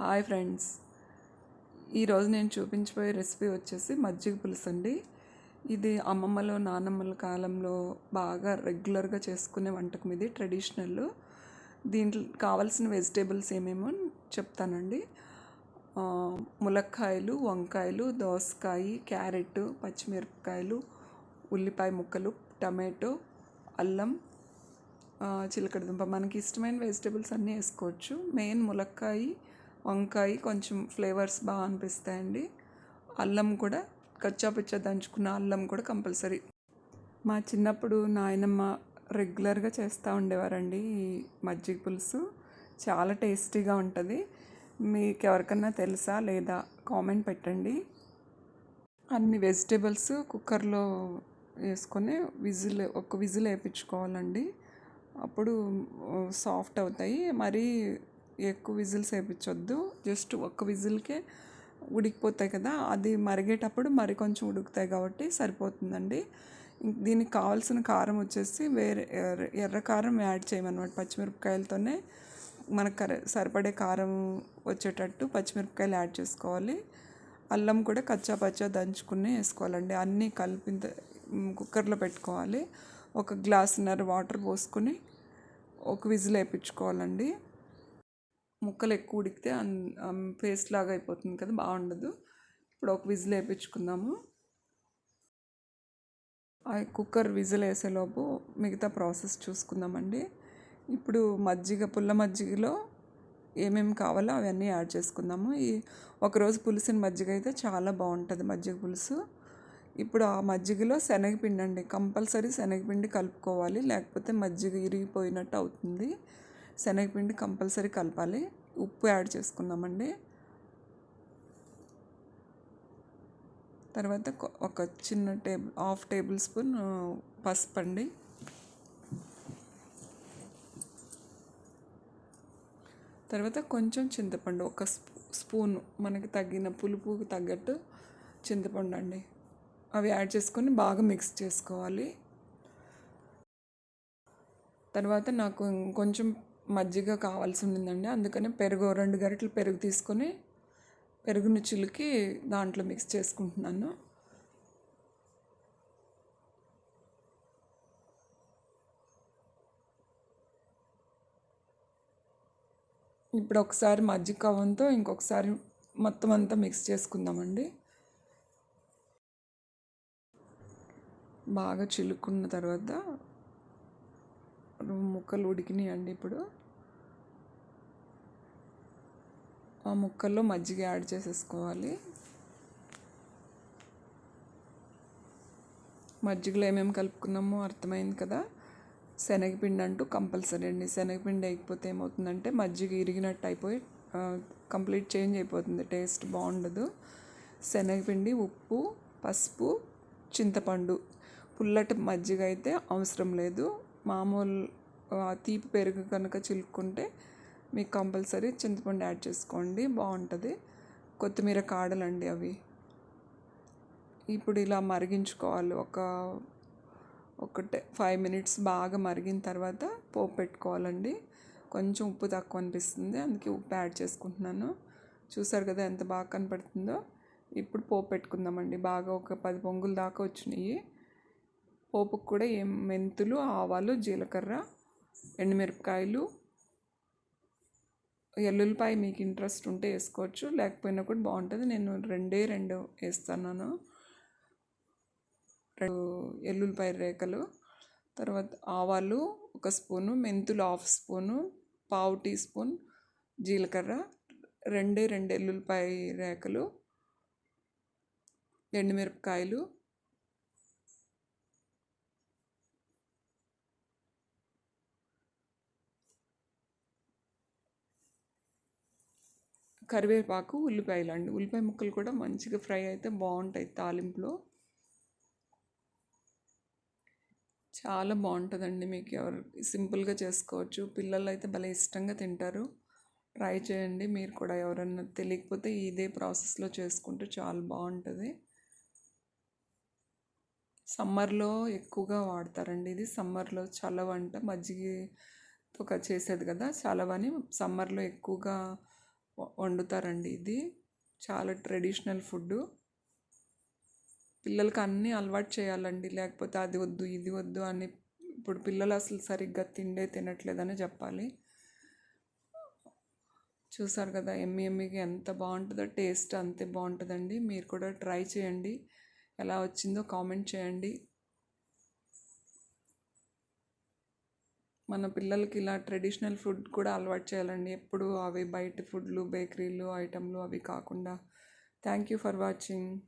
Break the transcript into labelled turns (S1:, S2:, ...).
S1: Hi friends. ఈరోజు నేను చూపించబోయే రెసిపీ వచ్చేసి మజ్జిగ పులుసు అండి. ఇది అమ్మమ్మలో నానమ్మల కాలంలో బాగా రెగ్యులర్గా చేసుకునే వంటకం ఇది ట్రెడిషనల్. దీంట్లో కావాల్సిన వెజిటేబుల్స్ ఏమేమో చెప్తానండి. ములక్కాయలు వంకాయలు దోసకాయ క్యారెట్ పచ్చిమిరపకాయలు ఉల్లిపాయ ముక్కలు టమాటో అల్లం చిలకడదుంప చిలకడ దుంప. మనకి ఇష్టమైన వెజిటేబుల్స్ అన్నీ వేసుకోవచ్చు. మెయిన్ ములక్కాయ వంకాయ కొంచెం ఫ్లేవర్స్ బాగా అనిపిస్తాయండి. అల్లం కూడా కచ్చా పిచ్చా దంచుకున్న అల్లం కూడా కంపల్సరీ. మా చిన్నప్పుడు నాయనమ్మ రెగ్యులర్గా చేస్తూ ఉండేవారండి ఈ మజ్జిగ పులుసు. చాలా టేస్టీగా ఉంటుంది. మీకు ఎవరికన్నా తెలుసా లేదా కామెంట్ పెట్టండి. అన్ని వెజిటేబుల్స్ కుక్కర్లో వేసుకొని విజిల్ ఒక విజిల్ వేయించుకోవాలండి అప్పుడు సాఫ్ట్ అవుతాయి. మరీ ఎక్కువ విజిల్స్ వేయించొద్దు. జస్ట్ ఒక్క విజిల్కే ఉడికిపోతాయి కదా అది మరిగేటప్పుడు మరి కొంచెం ఉడుకుతాయి కాబట్టి సరిపోతుందండి. దీనికి కావాల్సిన కారం వచ్చేసి వేరే ఎర్ర- ఎర్ర కారం యాడ్ చేయమన్నమాట పచ్చిమిరపకాయలతోనే. మనకు కర సరిపడే కారం వచ్చేటట్టు పచ్చిమిరపకాయలు యాడ్ చేసుకోవాలి. అల్లం కూడా కచ్చా పచ్చా దంచుకుని వేసుకోవాలండి. అన్నీ కలిపి కుక్కర్లో పెట్టుకోవాలి. ఒక గ్లాసున్నర వాటర్ పోసుకొని ఒక విజిల్ వేయించుకోవాలండి. ముక్కలు ఎక్కువ ఉడికితే పేస్ట్ లాగా అయిపోతుంది కదా బాగుండదు. ఇప్పుడు ఒక విజిల్ వేయించుకుందాము ఆ కుక్కర్ విజిల్ వేసేలోపు మిగతా ప్రాసెస్ చూసుకుందామండి. ఇప్పుడు మజ్జిగ పుల్ల మజ్జిగలో ఏమేమి కావాలో అవన్నీ యాడ్ చేసుకుందాము. ఈ ఒకరోజు పులుసుని మజ్జిగ అయితే చాలా బాగుంటుంది మజ్జిగ పులుసు. ఇప్పుడు ఆ మజ్జిగలో శనగపిండి అండి కంపల్సరీ శనగపిండి కలుపుకోవాలి లేకపోతే మజ్జిగ ఇరిగిపోయినట్టు అవుతుంది. శనగపిండి కంపల్సరీ కలపాలి. ఉప్పు యాడ్ చేసుకుందామండి. తర్వాత ఒక చిన్న టేబుల్ హాఫ్ టేబుల్ స్పూన్ పసుపు అండి. తర్వాత కొంచెం చింతపండు ఒక స్పూ స్పూను మనకి తగిన పులుపుకి తగ్గట్టు చింతపండు అండి. అవి యాడ్ చేసుకొని బాగా మిక్స్ చేసుకోవాలి. తర్వాత నాకు కొంచెం మజ్జిగ కావాల్సి ఉండిందండి. అందుకని పెరుగు రెండు గరిటెలు పెరుగు తీసుకొని పెరుగుని చిలికి దాంట్లో మిక్స్ చేసుకుంటున్నాను. ఇప్పుడు ఒకసారి మజ్జిగ కవ్వంతో ఇంకొకసారి మొత్తం అంతా మిక్స్ చేసుకుందామండి. బాగా చిలుక్కున్న తర్వాత ముక్కలు ఉడికినాయండి ఇప్పుడు. ఆ ముక్కల్లో మజ్జిగ యాడ్ చేసేసుకోవాలి. మజ్జిగలో ఏమేమి కలుపుకున్నామో అర్థమైంది కదా? శనగపిండి అంటూ కంపల్సరీ అండి. శనగపిండి వేయకపోతే ఏమవుతుందంటే మజ్జిగ ఇరిగినట్టు అయిపోయి కంప్లీట్ చేంజ్ అయిపోతుంది. టేస్ట్ బాగుండదు. శనగపిండి ఉప్పు పసుపు చింతపండు. పుల్లటి మజ్జిగ అయితే అవసరం లేదు. మామూలు తీపి పెరుగు కనుక చిలుక్కుంటే మీకు కంపల్సరీ చింతపండు యాడ్ చేసుకోండి బాగుంటుంది. కొత్తిమీర కాడలండి అవి. ఇప్పుడు ఇలా మరిగించుకోవాలి. ఒక ఒకటే ఫైవ్ మినిట్స్ బాగా మరిగిన తర్వాత పోపు పెట్టుకోవాలండి. కొంచెం ఉప్పు తక్కువ అనిపిస్తుంది అందుకే ఉప్పు యాడ్ చేసుకుంటున్నాను. చూసారు కదా ఎంత బాగా కనపడుతుందో? ఇప్పుడు పోపు పెట్టుకుందామండి. బాగా ఒక పది పొంగుల దాకా వచ్చినాయి. పోపుకు కూడా ఏం మెంతులు ఆవాలు జీలకర్ర ఎండుమిరపకాయలు ఎల్లుల్లిపాయ మీకు ఇంట్రెస్ట్ ఉంటే వేసుకోవచ్చు. లేకపోయినా కూడా బాగుంటుంది. నేను రెండే రెండు వేస్తున్నాను. రెండు ఎల్లుల్లిపాయ రేఖలు తర్వాత ఆవాలు ఒక స్పూను మెంతులు హాఫ్ స్పూను పావు టీ స్పూన్ జీలకర్ర రెండే రెండు ఎల్లుల్లిపాయ రేఖలు ఎండుమిరపకాయలు కరివేపాకు ఉల్లిపాయలు అండి. ఉల్లిపాయ ముక్కలు కూడా మంచిగా ఫ్రై అయితే బాగుంటాయి తాలింపులో. చాలా బాగుంటుందండి మీకు ఎవరు సింపుల్గా చేసుకోవచ్చు. పిల్లలు అయితే భలే ఇష్టంగా తింటారు. ట్రై చేయండి. మీరు కూడా ఎవరన్నా తెలియకపోతే ఇదే ప్రాసెస్లో చేసుకుంటే చాలా బాగుంటుంది. సమ్మర్లో ఎక్కువగా వాడతారండి ఇది. సమ్మర్లో చలవ అంట మజ్జిగతో చేసేది కదా చలవని. సమ్మర్లో ఎక్కువగా వండుతారండి ఇది. చాలా ట్రెడిషనల్ ఫుడ్ పిల్లలకి అన్నీ అలవాటు చేయాలండి. లేకపోతే అది వద్దు ఇది వద్దు అని ఇప్పుడు పిల్లలు అసలు సరిగ్గా తిండే తినట్లేదని చెప్పాలి. చూసారు కదా ఎమ్మి ఎమ్మికి ఎంత బాగుంటుందో టేస్ట్ అంతే బాగుంటుందండి. మీరు కూడా ట్రై చేయండి. ఎలా వచ్చిందో కామెంట్ చేయండి. మన పిల్లలకి ఇలా ట్రెడిషనల్ ఫుడ్ కూడా అలవాటు చేయాలండి. ఎప్పుడు అవి బయట ఫుడ్లు బేకరీలు ఐటెంలు అవి కాకుండా. Thank you for watching.